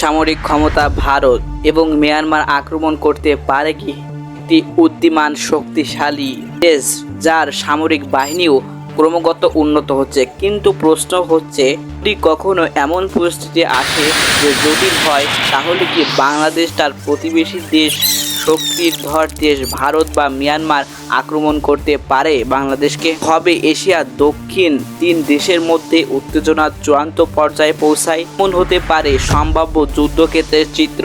সামরিক ক্ষমতা ভারত এবং মিয়ানমার আক্রমণ করতে পারে কি? একটি উদ্যমান শক্তিশালী দেশ যার সামরিক বাহিনীও ক্রমাগত উন্নত হচ্ছে। কিন্তু প্রশ্ন হচ্ছে, যদি কখনো এমন পরিস্থিতি আসে যে জটিল হয়, তাহলে কি বাংলাদেশ তার প্রতিবেশী দেশ শক্তির ধর দেশ ভারত বা মিয়ানমার আক্রমণ করতে পারে বাংলাদেশকে। হবে এশিয়া দক্ষিণ তিন দেশের মধ্যে উত্তেজনার চূড়ান্ত পর্যায়ে পৌঁছায়। এমন হতে পারে সম্ভাব্য যুদ্ধক্ষেত্রের চিত্র।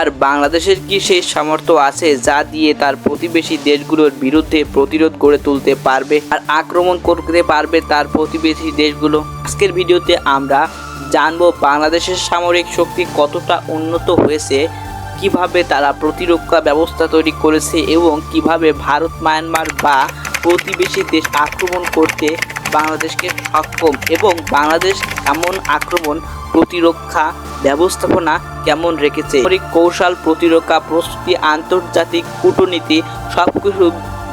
আর বাংলাদেশের কি সেই সামর্থ্য আছে যা দিয়ে তার প্রতিবেশী দেশগুলোর বিরুদ্ধে প্রতিরোধ গড়ে তুলতে পারবে আর আক্রমণ করতে পারবে তার প্রতিবেশী দেশগুলো? আজকের ভিডিওতে আমরা জানব বাংলাদেশের সামরিক শক্তি কতটা উন্নত হয়েছে কীভাবে তারা প্রতিরক্ষা ব্যবস্থা তৈরি করেছে এবং কীভাবে ভারত, মায়ানমার বা প্রতিবেশী দেশ আক্রমণ করতে বাংলাদেশকে সক্ষম এবং বাংলাদেশ এমন আক্রমণ প্রতিরক্ষা ব্যবস্থাপনা কেমন রেখেছে? কৌশল প্রতিরক্ষা প্রস্তুতি, আন্তর্জাতিক কূটনীতি সব কিছু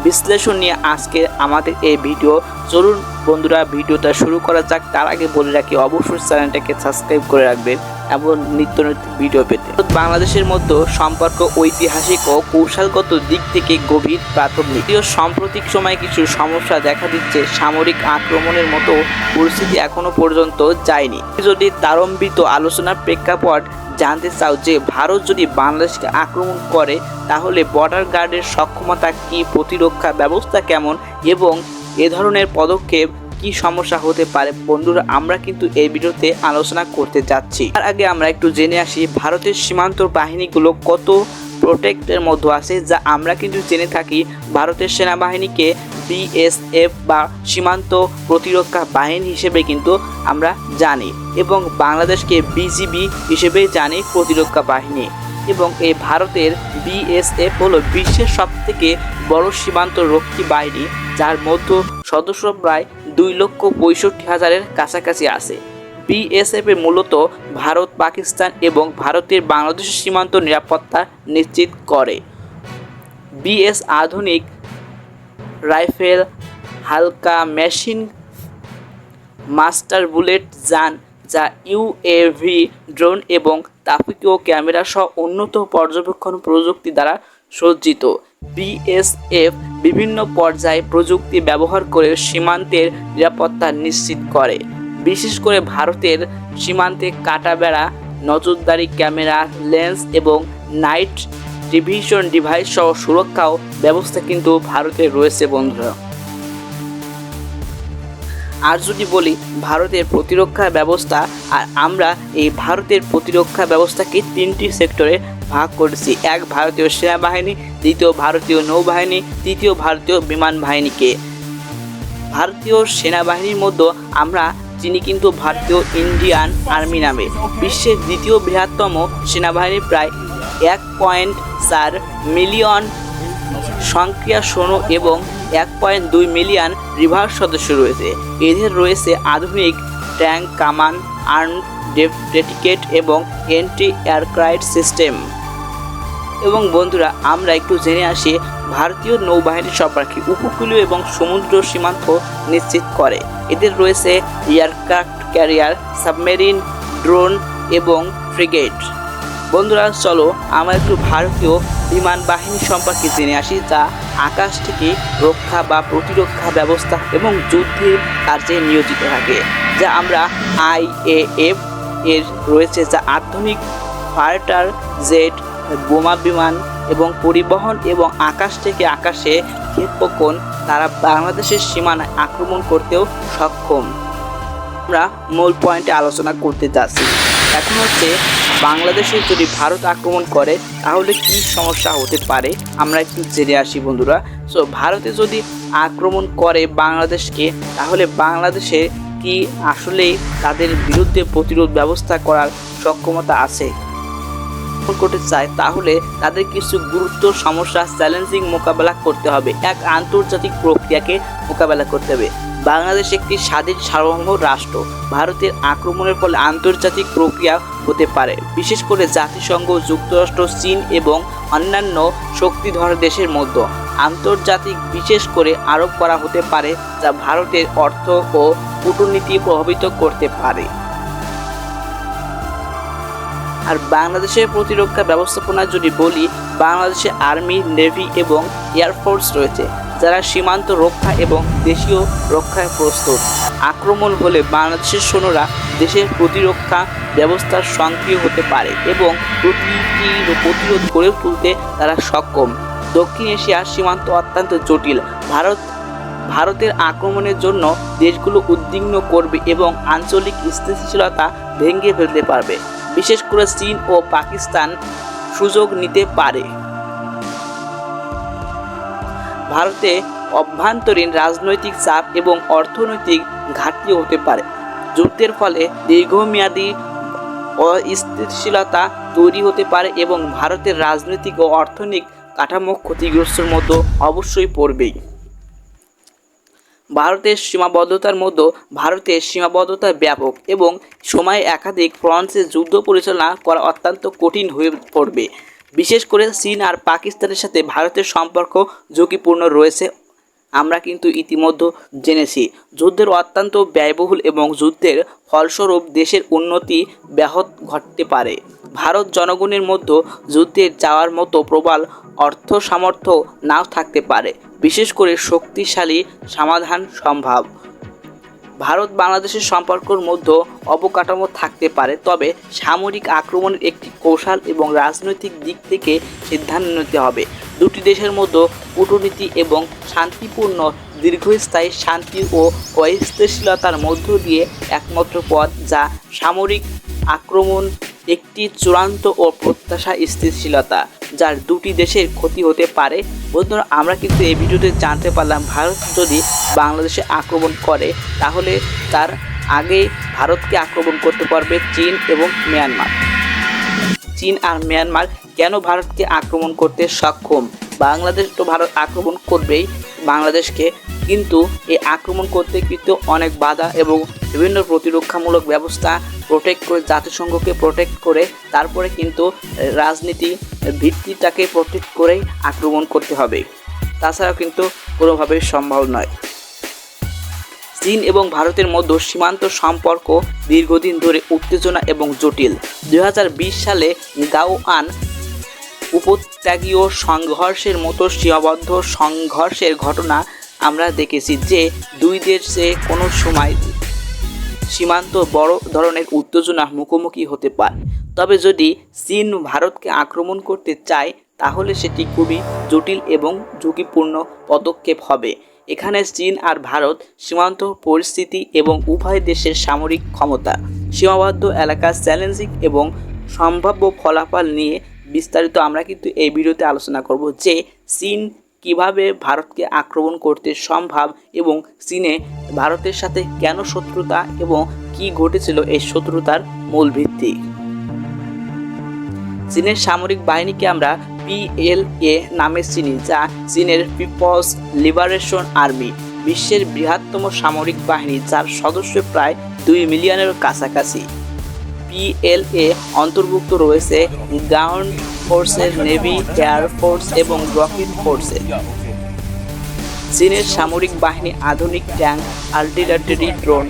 বিশ্লেষণ নিয়ে আজকে আমাদের এই ভিডিও। চলুন বন্ধুরা, ভিডিওটা শুরু করা যাক। তার আগে বলে রাখি, অবশ্যই চ্যানেলটাকে সাবস্ক্রাইব করে রাখবেন। এবং নিত্য নতুন ভিডিও পেতে। বাংলাদেশের মধ্যে সম্পর্ক ঐতিহাসিক ও কৌশলগত দিক থেকে গভীর প্রাথমিক। সাম্প্রতিক সময়ে কিছু সমস্যা দেখা দিচ্ছে সামরিক আক্রমণের মতো পরিস্থিতি এখনও পর্যন্ত যায়নি। যদি তারম্বিত আলোচনার প্রেক্ষাপট জানতে চাও যে ভারত যদি বাংলাদেশকে আক্রমণ করে, তাহলে বর্ডার গার্ডের সক্ষমতা কি, প্রতিরক্ষা ব্যবস্থা কেমন এবং এ ধরনের পদক্ষেপ কি সমস্যা হতে পারে? বন্ধুরা, আমরা কিন্তু এই ভিডিওতে আলোচনা করতে যাচ্ছি। তার আগে আমরা একটু জেনে আসি, ভারতের সীমান্ত বাহিনীগুলো কত প্রোটেক্টের মধ্যে আছে, যা আমরা কিন্তু জেনে থাকি ভারতের সেনাবাহিনীকে বিএসএফ বা সীমান্ত প্রতিরক্ষা বাহিনী হিসেবে কিন্তু আমরা জানি এবং বাংলাদেশকে বিজিবি হিসেবে জানি প্রতিরক্ষা বাহিনী। এবং এই ভারতের বিএসএফ হলো বিশ্বের সবথেকে বড় সীমান্ত রক্ষী বাহিনী, যার মধ্যে সদস্য প্রায় দুই লক্ষ পঁয়ষট্টি হাজারের কাছাকাছি আছে। বিএসএফ মূলত ভারত, পাকিস্তান এবং ভারতের বাংলাদেশের সীমান্ত নিরাপত্তা নিশ্চিত করে। বিএস আধুনিক রাইফেল, হালকা মেশিন, মাস্টার বুলেট, যান যা ইউএভি ড্রোন এবং তাপকীয় ক্যামেরা সহ উন্নত পর্যবেক্ষণ প্রযুক্তি দ্বারা সজ্জিত। বিএসএফ বিভিন্ন পর্যায়ে প্রযুক্তি ব্যবহার করে সীমান্তের নিরাপত্তা নিশ্চিত করে। বিশেষ করে ভারতের সীমান্তে কাটা বেড়া নজরদারি ক্যামেরা, লেন্স এবং নাইট ডিভিশন ডিভাইস সহ সুরক্ষাও ব্যবস্থা কিন্তু ভারতে রয়েছে বন্ধুরা আর যদি বলি ভারতের প্রতিরক্ষা ব্যবস্থা, আর আমরা এই ভারতের প্রতিরক্ষা ব্যবস্থাকে তিনটি সেক্টরে ভাগ করেছি। এক ভারতীয় সেনাবাহিনী, দ্বিতীয় ভারতীয় নৌবাহিনী, তৃতীয় ভারতীয় বিমান বাহিনীকে। ভারতীয় সেনাবাহিনীর মধ্যে আমরা চিনি কিন্তু ভারতীয় ইন্ডিয়ান আর্মি নামে। বিশ্বের দ্বিতীয় বৃহত্তম সেনাবাহিনী প্রায় এক পয়েন্ট চার মিলিয়ন সংক্রিয়া সৈন্য এবং এক পয়েন্ট দুই মিলিয়ন রিভার সদস্য রয়েছে। এদের রয়েছে আধুনিক ট্যাঙ্ক, কামান, আর্ম ডেটিকেট এবং এন্টি এয়ারক্রাফট সিস্টেম। এবং বন্ধুরা, আমরা একটু জেনে আসি, ভারতীয় নৌবাহিনী সম্পর্কে উপকূলীয় এবং সমুদ্র সীমান্ত নিশ্চিত করে। এদের রয়েছে এয়ারক্রাফট ক্যারিয়ার, সাবমেরিন, ড্রোন এবং ফ্রিগেট। বন্ধুরা, চলো আমরা একটু ভারতীয় বিমান বাহিনী সম্পর্কে জেনে আসি, যা আকাশ থেকে রক্ষা বা প্রতিরক্ষা ব্যবস্থা এবং যুদ্ধের কার্যে নিয়োজিত থাকে, যা আমরা আইএএফ এর রয়েছে যা আধুনিক ফার্টার জেট বোমা বিমান এবং পরিবহন এবং আকাশ থেকে আকাশে ক্ষেপণ তারা বাংলাদেশের সীমানায় আক্রমণ করতেও সক্ষম। আমরা মূল পয়েন্টে আলোচনা করতে যাচ্ছি। এখন হচ্ছে বাংলাদেশে যদি ভারত আক্রমণ করে, তাহলে কি সমস্যা হতে পারে? আমরা একটু জেনে আসি বন্ধুরা। সো ভারতে যদি আক্রমণ করে বাংলাদেশকে, তাহলে বাংলাদেশে কি আসলেই তাদের বিরুদ্ধে প্রতিরোধ ব্যবস্থা করার সক্ষমতা আছে? করতে চায় তাহলে তাদের কিছু গুরুত্ব, সমস্যা, চ্যালেঞ্জিং মোকাবেলা করতে হবে। এক আন্তর্জাতিক প্রক্রিয়াকে মোকাবেলা করতে হবে। বাংলাদেশ একটি স্বাধীন সার্বভৌম রাষ্ট্র। ভারতের আক্রমণের ফলে আন্তর্জাতিক প্রক্রিয়া হতে পারে। বিশেষ করে জাতিসংঘ, যুক্তরাষ্ট্র, চীন এবং অন্যান্য শক্তিধর দেশের মধ্যে। আন্তর্জাতিক বিশেষ করে আরোপ করা হতে পারে যা ভারতের অর্থ ও কূটনীতি প্রভাবিত করতে পারে। আর বাংলাদেশের প্রতিরক্ষা ব্যবস্থাপনা যদি বলি, বাংলাদেশে আর্মি, নেভি এবং এয়ারফোর্স রয়েছে, যারা সীমান্ত রক্ষা এবং দেশীয় রক্ষায় প্রস্তুত। আক্রমণ হলে বাংলাদেশের সৈন্যরা দেশের প্রতিরক্ষা ব্যবস্থার সক্রিয় হতে পারে এবং প্রতিরোধ গড়ে তুলতে তারা সক্ষম। দক্ষিণ এশিয়ার সীমান্ত অত্যন্ত জটিল। ভারত, ভারতের আক্রমণের জন্য দেশগুলো উদ্বিগ্ন করবে এবং আঞ্চলিক স্থিতিশীলতা ভেঙে ফেলতে পারবে। বিশেষ করে চীন ও পাকিস্তান সুযোগ নিতে পারে। ভারতে অভ্যন্তরীণ রাজনৈতিক চাপ এবং অর্থনৈতিক ঘাটতি হতে পারে। যুদ্ধের ফলে দীর্ঘমেয়াদী অস্থিতিশীলতা তৈরি হতে পারে এবং ভারতের রাজনৈতিক ও অর্থনৈতিক কাঠামো ক্ষতিগ্রস্তর মতো অবশ্যই পড়বেই। ভারতের সীমাবদ্ধতার মতো ভারতের সীমাবদ্ধতা ব্যাপক এবং সময়ে একাধিক ফ্রান্সে যুদ্ধ পরিচালনা করা অত্যন্ত কঠিন হয়ে পড়বে। বিশেষ করে চীন আর পাকিস্তানের সাথে ভারতের সম্পর্ক ঝুঁকিপূর্ণ রয়েছে আমরা কিন্তু ইতিমধ্যে জেনেছি। যুদ্ধের অত্যন্ত ব্যয়বহুল এবং যুদ্ধের ফলস্বরূপ দেশের উন্নতি ব্যাহত ঘটতে পারে। ভারত জনগণের মধ্যে যুদ্ধের যাওয়ার মতো প্রবল অর্থ সামর্থ্য নাও থাকতে পারে। বিশেষ করে শক্তিশালী সমাধান সম্ভব। ভারত বাংলাদেশের সম্পর্কের মধ্যে অবকাঠামো থাকতে পারে, তবে সামরিক আক্রমণের একটি কৌশল এবং রাজনৈতিক দিক থেকে সিদ্ধান্ত নিতে হবে। দুটি দেশের মধ্যে কূটনীতি এবং শান্তিপূর্ণ, দীর্ঘস্থায়ী শান্তি ও অস্থিতিশীলতার মধ্য দিয়ে একমাত্র পথ যা সামরিক আক্রমণ একটি চূড়ান্ত ও প্রত্যাশা স্থিতিশীলতা, যার দুটি দেশের ক্ষতি হতে পারে। বন্ধুরা, আমরা কিন্তু এই ভিডিওতে জানতে পারলাম, ভারত যদি বাংলাদেশে আক্রমণ করে, তাহলে তার আগে ভারতকে আক্রমণ করতে পারবে চীন এবং মিয়ানমার। চীন আর মিয়ানমার কেন ভারতকে আক্রমণ করতে সক্ষম? বাংলাদেশ তো ভারত আক্রমণ করবেই, বাংলাদেশকে কিন্তু এই আক্রমণ করতে কিন্তু অনেক বাধা এবং বিভিন্ন প্রতিরক্ষামূলক ব্যবস্থা প্রোটেক্ট করে, জাতিসংঘকে প্রোটেক্ট করে, তারপরে কিন্তু রাজনীতি ভিত্তিটাকে প্রোটেক্ট করেই আক্রমণ করতে হবে। তাছাড়াও কিন্তু কোনোভাবেই সম্ভব নয়। চীন এবং ভারতের মধ্যে সীমান্ত সম্পর্ক দীর্ঘদিন ধরে উত্তেজনা এবং জটিল। দু হাজার বিশ সালে গাওয়ান উপত্যাগীয় সংঘর্ষের মতো সীমাবদ্ধ সংঘর্ষের ঘটনা আমরা দেখেছি যে দুই দেশে কোনো সময় সীমান্ত বড় ধরনের উত্তেজনা মুখোমুখি হতে পারে। তবে যদি চীন ভারতকে আক্রমণ করতে চায়, তাহলে সেটি খুবই জটিল এবং ঝুঁকিপূর্ণ পদক্ষেপ হবে। এখানে চীন আর ভারত সীমান্ত পরিস্থিতি এবং উভয় দেশের সামরিক ক্ষমতা, সীমাবদ্ধ এলাকার চ্যালেঞ্জিং এবং সম্ভাব্য ফলাফল নিয়ে বিস্তারিত আমরা কিন্তু এই ভিডিওতে আলোচনা করব যে চীন কীভাবে ভারতকে আক্রমণ করতে সম্ভব এবং চীনে ভারতের সাথে কেন শত্রুতা এবং কি ঘটেছিল এই শত্রুতার মূল ভিত্তি? চীনের সামরিক বাহিনীকে আমরা পিএলএ নামে চিনি, যা চীনের পিপলস লিবারেশন আর্মি, বিশ্বের বৃহত্তম সামরিক বাহিনী, যার সদস্য প্রায় দুই মিলিয়নের কাছাকাছি। পিএলএ অন্তর্ভুক্ত রয়েছে গ্রাউন্ড ফোর্সের নেভি, এয়ার ফোর্স এবং রকেট ফোর্সের চীনের সামরিক বাহিনী আধুনিক ট্যাঙ্ক আর্টিলারি ড্রোন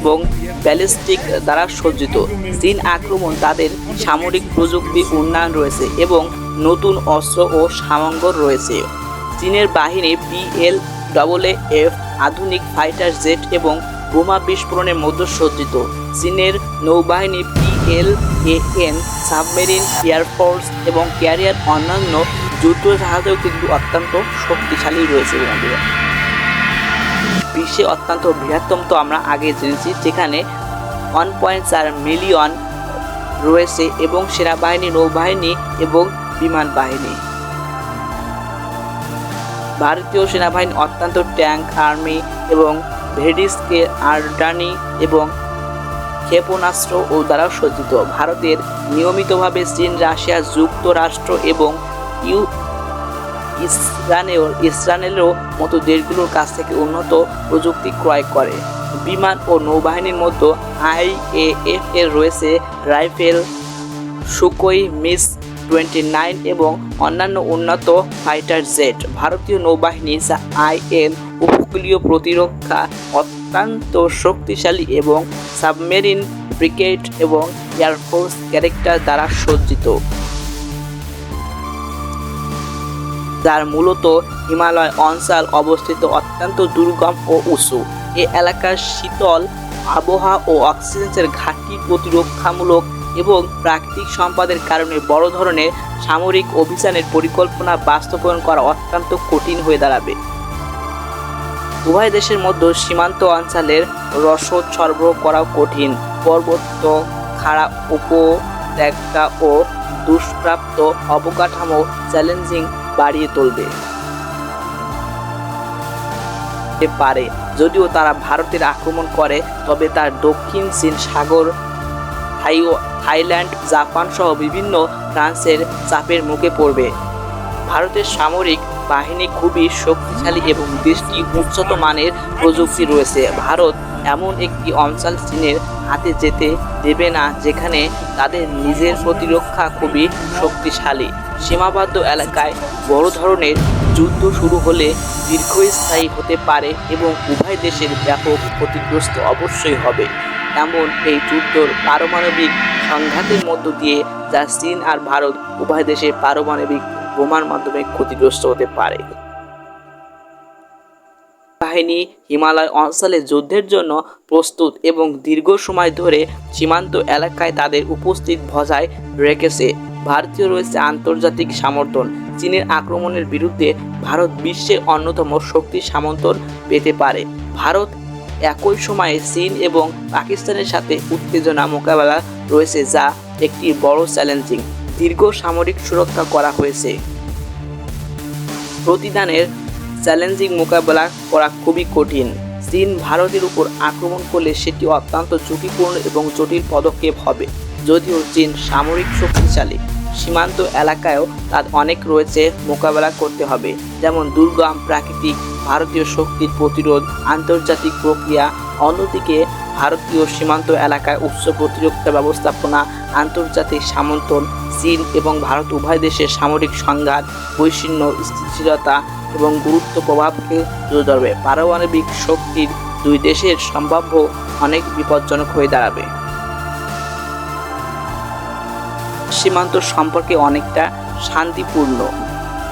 এবং ব্যালিস্টিক দ্বারা সজ্জিত। চীন আক্রমণ তাদের সামরিক প্রযুক্তি উন্নয়ন রয়েছে এবং নতুন অস্ত্র ও সামগ্র রয়েছে। চীনের বাহিনী পিএল ডবল এফ আধুনিক ফাইটার জেট এবং বোমা বিস্ফোরণের মধ্যে সজ্জিত। চীনের নৌবাহিনী PL N submarine air force এবং ক্যারিয়ার অন্যান্য যুদ্ধ জাহাজেও কিন্তু অত্যন্ত শক্তিশালী রয়েছে বন্ধুরা। বিশ্বে অত্যন্ত বৃহত্তম তো আমরা আগে জেনেছি, যেখানে ওয়ান পয়েন্ট চার মিলিয়ন রয়েছে এবং সেনাবাহিনী, নৌবাহিনী এবং বিমান বাহিনী। ভারতীয় সেনাবাহিনী অত্যন্ত ট্যাঙ্ক, আর্মি এবং ভেডিসকে আর্ডানি এবং ক্ষেপণাস্ত্র ও দ্বারা সজ্জিত। ভারতের নিয়মিতভাবে চীন, রাশিয়া, যুক্তরাষ্ট্র এবং ইউ, ইসরানেল ইসরায়েলেরও মতো দেশগুলোর কাছ থেকে উন্নত প্রযুক্তি ক্রয় করে। বিমান ও নৌবাহিনীর মধ্যে আইএএফ এর রয়েছে rifle, Sukhoi, MiG twenty nine এবং অন্যান্য উন্নত ফাইটার জেট। ভারতীয় নৌবাহিনী আইএন উপকূলীয় প্রতিরক্ষা অত্যন্ত শক্তিশালী এবং সাবমেরিন ব্রিগেড এবং এয়ারফোর্স ক্যারেক্টার দ্বারা সজ্জিত। যার মূলত হিমালয় অঞ্চল অবস্থিত অত্যন্ত দুর্গম ও উঁচু। এ এলাকার শীতল আবহাওয়া ও অক্সিজেনের ঘাটতি প্রতিরক্ষামূলক এবং প্রাকৃতিক সম্পদের কারণে বড় ধরনের সামরিক অভিযানের পরিকল্পনা বাস্তবায়ন করা অত্যন্ত কঠিন হয়ে দাঁড়াবে। উভয় দেশের মধ্যে সীমান্ত অঞ্চলের রসদ সরবরাহ করাও কঠিন। পর্বত, খাড়া উপত্যকা ও দুষ্প্রাপ্ত অবকাঠামো চ্যালেঞ্জিং বাড়িয়ে তুলবে। পারে, যদিও তারা ভারতের আক্রমণ করে, তবে তার দক্ষিণ চীন সাগর, থাই- থাইল্যান্ড, জাপান সহ বিভিন্ন ফ্রান্সের চাপের মুখে পড়বে। ভারতের সামরিক বাহিনী খুবই শক্তিশালী এবং দেশটি উচ্চত মানের প্রযুক্তি রয়েছে। ভারত এমন একটি অঞ্চল চীনের হাতে যেতে দেবে না, যেখানে তাদের নিজের প্রতিরক্ষা খুবই শক্তিশালী। সীমাবদ্ধ এলাকায় বড় ধরনের যুদ্ধ শুরু হলে দীর্ঘস্থায়ী হতে পারে এবং উভয় দেশের ব্যাপক ক্ষতিগ্রস্ত অবশ্যই হবে। এমন এই যুদ্ধর পারমাণবিক সংঘাতের মধ্য দিয়ে যা চীন আর ভারত উভয় দেশের পারমাণবিক বোমার মাধ্যমে ক্ষতিগ্রস্ত হতে পারে। বাহিনী হিমালয় অঞ্চলে যুদ্ধের জন্য প্রস্তুত এবং দীর্ঘ সময় ধরে সীমান্ত এলাকায় তাদের উপস্থিত বজায় রেখেছে। ভারতীয় রয়েছে আন্তর্জাতিক সমর্থন চীনের আক্রমণের বিরুদ্ধে ভারত বিশ্বের অন্যতম শক্তি সমর্থন পেতে পারে। ভারত একই সময়ে চীন এবং পাকিস্তানের সাথে উত্তেজনা মোকাবেলা রয়েছে, যা একটি বড় চ্যালেঞ্জিং। দীর্ঘ সামরিক সুরক্ষা করা হয়েছে। প্রতিদানের চ্যালেঞ্জিং মোকাবেলা করা খুবই কঠিন। চীন ভারতের উপর আক্রমণ করলে সেটি অত্যন্ত ঝুঁকিপূর্ণ এবং জটিল পদক্ষেপ হবে। যদিও চীন সামরিক শক্তিশালী, সীমান্ত এলাকায়ও তার অনেক রয়েছে মোকাবেলা করতে হবে, যেমন দুর্গম প্রাকৃতিক ভারতীয় শক্তির প্রতিরোধ, আন্তর্জাতিক প্রক্রিয়া, অন্যদিকে ভারতীয় সীমান্ত এলাকায় উচ্চ প্রতিরক্ষা ব্যবস্থাপনা, আন্তর্জাতিক সমর্থন চীন এবং ভারত উভয় দেশের সামরিক সংঘাত, বৈষম্য, স্থিতিশীলতা এবং গুরুত্ব প্রভাবকে তুলে ধরবে। পারমাণবিক শক্তির দুই দেশের সম্ভাব্য অনেক বিপজ্জনক হয়ে দাঁড়াবে। সীমান্ত সম্পর্কে অনেকটা শান্তিপূর্ণ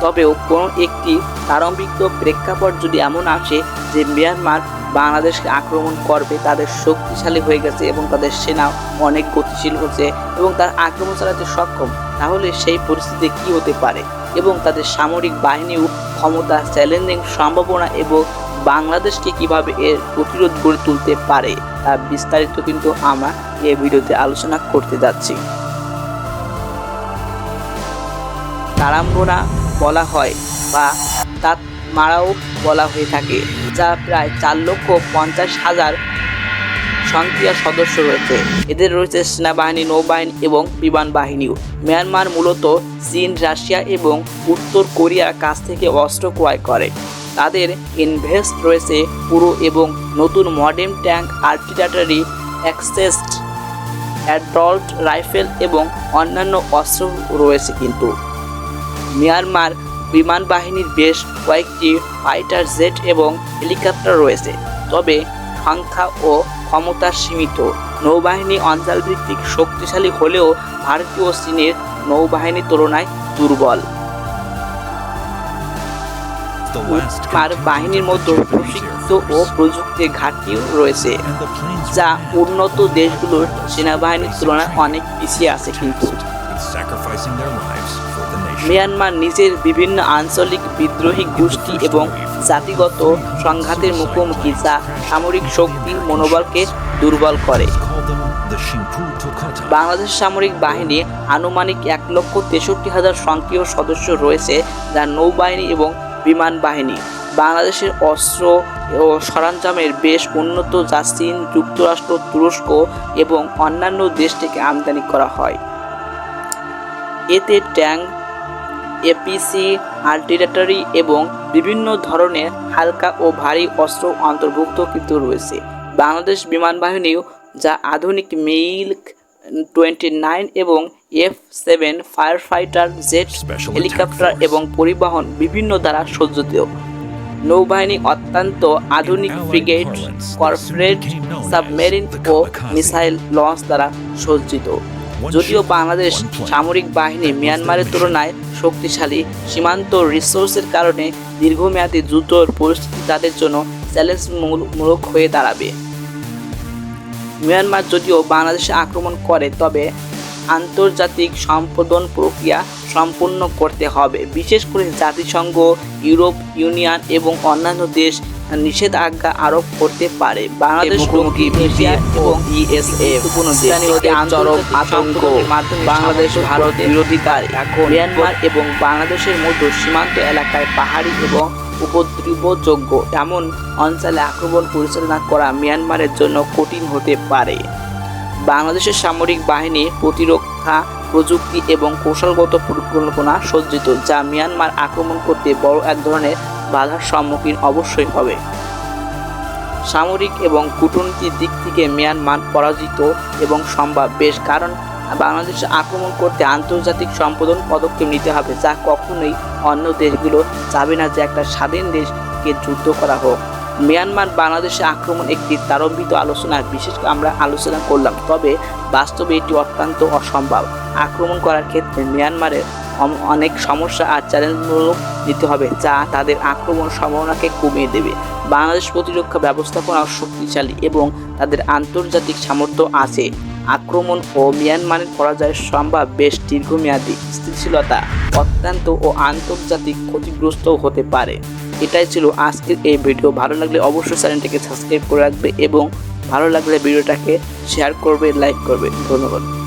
তবেও কোনো একটি প্রারম্ভিক প্রেক্ষাপট যদি এমন আসে যে মিয়ানমার বাংলাদেশকে আক্রমণ করবে, তাদের শক্তিশালী হয়ে গেছে এবং তাদের সেনা অনেক গতিশীল হচ্ছে এবং তার আক্রমণ চালাতে সক্ষম, তাহলে সেই পরিস্থিতি কি হতে পারে? এবং তাদের সামরিক বাহিনীও ক্ষমতা চ্যালেঞ্জিং সম্ভাবনা এবং বাংলাদেশকে কীভাবে এর প্রতিরোধ গড়ে তুলতে পারে, তা বিস্তারিত কিন্তু আমরা এই ভিডিওতে আলোচনা করতে যাচ্ছি। তারাম্বরা বলা হয় বা তাত মারাও বলা হয়ে থাকে, যা প্রায় চার লক্ষ পঞ্চাশ হাজার সংখ্যা সদস্য রয়েছে। এদের রয়েছে সেনাবাহিনী, নৌবাহিনী এবং বিমান বাহিনীও। মিয়ানমার মূলত চীন, রাশিয়া এবং উত্তর কোরিয়ার কাছ থেকে অস্ত্র ক্রয় করে। তাদের ইনভেস্ট রয়েছে পুরো এবং নতুন modern tank, artillery accessed adult rifle এবং অন্যান্য অস্ত্র রয়েছে কিন্তু। মিয়ানমার বিমান বাহিনীর বেশ কয়েকটি ফাইটার জেট এবং হেলিকপ্টার রয়েছে তবে সংখ্যা ও ক্ষমতা সীমিত। নৌবাহিনী অঞ্চলভিত্তিক শক্তিশালী হলেও ভারতীয় চীনের নৌবাহিনীর তুলনায় দুর্বল। আর বাহিনীর মধ্যে প্রশিক্ষিত ও প্রযুক্তির ঘাটতিও রয়েছে যা উন্নত দেশগুলোর সেনাবাহিনীর তুলনায় অনেক পিছিয়ে আছে কিন্তু। মিয়ানমার নিজের বিভিন্ন আঞ্চলিক বিদ্রোহী গোষ্ঠী এবং জাতিগত সংঘাতের মুখোমুখি যা সামরিক শক্তির মনোবলকে দুর্বল করে. বাংলাদেশ সামরিক বাহিনী আনুমানিক এক লক্ষ তেষট্টি হাজার সক্রিয় সদস্য রয়েছে যা নৌবাহিনী এবং বিমান বাহিনী বাংলাদেশের অস্ত্র ও সরঞ্জামের বেশ উন্নত যা চীন, যুক্তরাষ্ট্র, তুরস্ক এবং অন্যান্য দেশ থেকে আমদানি করা হয় এতে ট্যাঙ্ক এপিসি আর্টিলারি এবং বিভিন্ন ধরনের হালকা ও ভারী অস্ত্র অন্তর্ভুক্ত কিন্তু রয়েছে। বাংলাদেশ বিমান বাহিনীও যা আধুনিক মিল্ক টোয়েন্টি নাইন এবং F seven fire fighter jet helicopter এবং পরিবহন বিভিন্ন দ্বারা সজ্জিত। নৌবাহিনী অত্যন্ত আধুনিক ফ্রিগেট কর্পোরেট সাবমেরিন ও মিসাইল লঞ্চ দ্বারা সজ্জিত। যদিও বাংলাদেশ সামরিক বাহিনী মিয়ানমারের তুলনায় শক্তিশালী, সীমান্ত রিসোর্সের কারণে দীর্ঘমেয়াদী যুদ্ধর পরিস্থিতি তাদের জন্য চ্যালেঞ্জমূলক হয়ে দাঁড়াবে। মিয়ানমার যদিও বাংলাদেশে আক্রমণ করে, তবে আন্তর্জাতিক সম্পাদন প্রক্রিয়া সম্পূর্ণ করতে হবে। বিশেষ করে জাতিসংঘ, ইউরোপ ইউনিয়ন এবং অন্যান্য দেশ নিষেধাজ্ঞা আরোপ করতে পারে। বাংলাদেশ মুখোমুখি এবং ইএসএফ স্থানীয়দের চরম আতঙ্ক বাংলাদেশ ভারতের বিরোধিতার এখন মিয়ানমার এবং বাংলাদেশের মধ্যে সীমান্ত এলাকায় পাহাড়ি এবং উপদ্রবযোগ্য এমন অঞ্চলে আক্রমণ পরিচালনা করা মিয়ানমারের জন্য কঠিন হতে পারে। বাংলাদেশের সামরিক বাহিনী প্রতিরক্ষা প্রযুক্তি এবং কৌশলগত পরিকল্পনা সজ্জিত যা মিয়ানমার আক্রমণ করতে বড় এক ধরনের বাধার সম্মুখীন অবশ্যই হবে। সামরিক এবং কূটনীতির দিক থেকে মিয়ানমার পরাজিত এবং সম্ভব। বেশ, কারণ বাংলাদেশে আক্রমণ করতে আন্তর্জাতিক সম্পাদন পদক্ষেপ নিতে হবে, যা কখনোই অন্য দেশগুলো চাবে না যে একটা স্বাধীন দেশকে যুদ্ধ করা হোক। মিয়ানমার বাংলাদেশে আক্রমণ একটি তারম্বিত আলোচনার বিশেষ আমরা আলোচনা করলাম, তবে বাস্তবে এটি অত্যন্ত অসম্ভব। আক্রমণ করার ক্ষেত্রে মিয়ানমারের অনেক সমস্যা আর চ্যালেঞ্জমূলক নিতে হবে যা তাদের আক্রমণ সম্ভাবনাকে কমিয়ে দেবে। বাংলাদেশ প্রতিরক্ষা ব্যবস্থাপনা শক্তিশালী এবং তাদের আন্তর্জাতিক সামর্থ্য আছে। আক্রমণ ও মিয়ানমারের পরাজয়ের সম্ভব বেশ দীর্ঘমেয়াদী। স্থিতিশীলতা অত্যন্ত ও আন্তর্জাতিক ক্ষতিগ্রস্ত হতে পারে। এটাই ছিল আজকের এই ভিডিও। ভালো লাগলে অবশ্যই চ্যানেলটিকে সাবস্ক্রাইব করে রাখবে এবং ভালো লাগলে ভিডিওটাকে শেয়ার করবে, লাইক করবে। ধন্যবাদ।